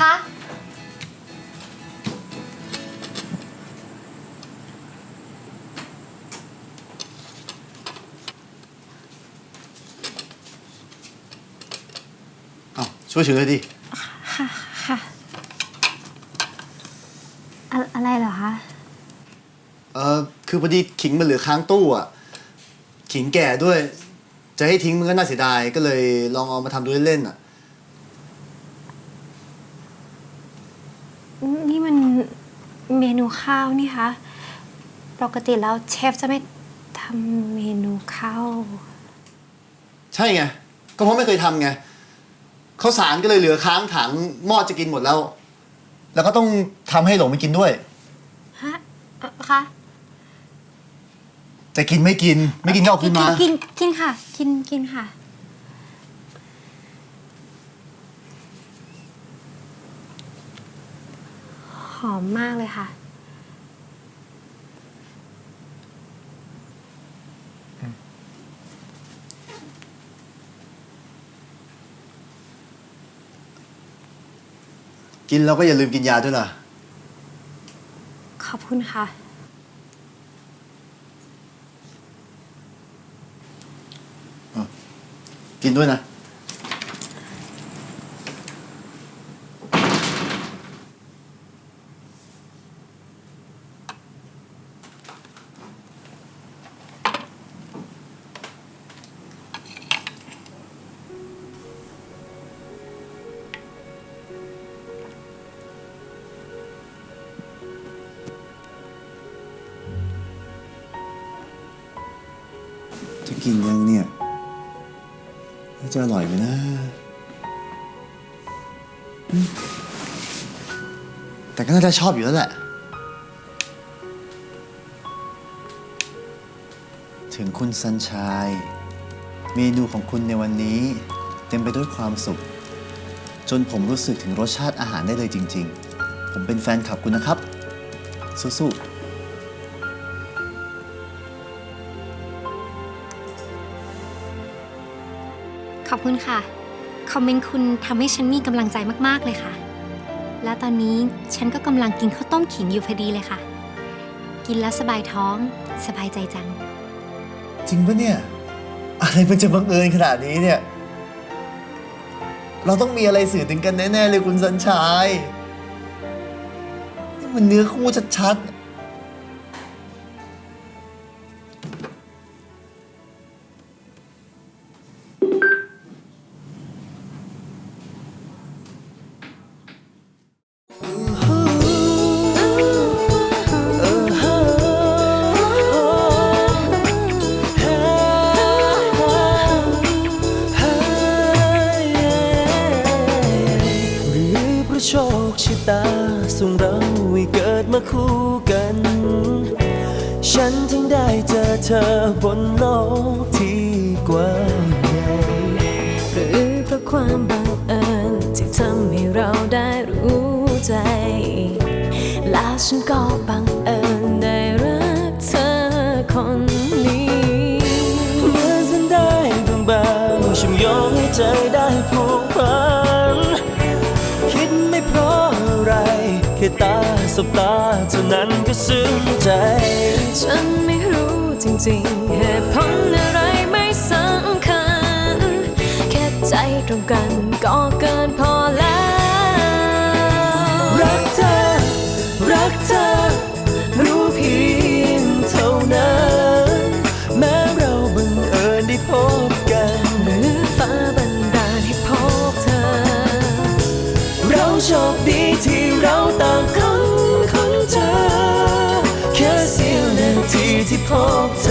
คะ อ้าวช่วยถือเลยดิ ค่ะ ค่ะ อะอะไรเหรอคะ เออคือพอดีขิงมันเหลือค้างตู้อะ ขิงแก่ด้วย จะให้ทิ้งมันก็น่าเสียดาย ก็เลยลองเอามาทำดูเล่นๆอะ นี่มันเมนู ข้าวนี่คะปกติแล้วเชฟจะไม่ทำเมนูข้าว ใช่ไง ก็เพราะไม่เคยทำไงข้าวสารก็เลยเหลือค้างถังหม้อจะกินหมดแล้ว แล้วก็ต้องทำให้หลงไปกินด้วย ฮะเอ่อคะจะกินไม่กิน ไม่กินก็เอาคืนมา กินกินค่ะ กินกินค่ะ หอมมากเลยค่ะ กินแล้วก็อย่าลืมกินยาด้วยล่ะขอบคุณค่ะ กินด้วยนะ จะกินยังเนี่ยจะอร่อยไหมนะ แต่ก็น่าจะชอบอยู่แล้วแหละ ถึงคุณสันชาย เมนูของคุณในวันนี้ เต็มไปด้วยความสุข จนผมรู้สึกถึงรสชาติอาหารได้เลยจริง ๆ ผมเป็นแฟนคลับคุณนะครับ สู้ๆ ขอบคุณค่ะ คอมเมนต์คุณทำให้ฉันมีกำลังใจมาก ๆ เลยค่ะ และตอนนี้ฉันก็กำลังกินข้าวต้มขิงอยู่พอดีเลยค่ะ กินแล้วสบายท้อง สบายใจจัง จริงปะเนี่ย อะไรมันจะบังเอิญขนาดนี้เนี่ย เราต้องมีอะไรสื่อถึงกันแน่ ๆ เลยคุณสัญชัยนี่มันเนื้อคู่ชัด ๆ ส่งเราให้เกิดมาคู่กัน ฉันถึงได้เจอเธอบนโลกที่กว้างใหญ่หรือเพราะความบังเอิญที่ทำให้เราได้รู้ใจ แล้วฉันก็บังเอิญได้รักเธอคน ตาสบตาเท่านั้นก็ซึ้งใจ ฉันไม่รู้จริงๆเหตุผลอะไรไม่สำคัญ แค่ใจตรงกันก็เกินพอ hope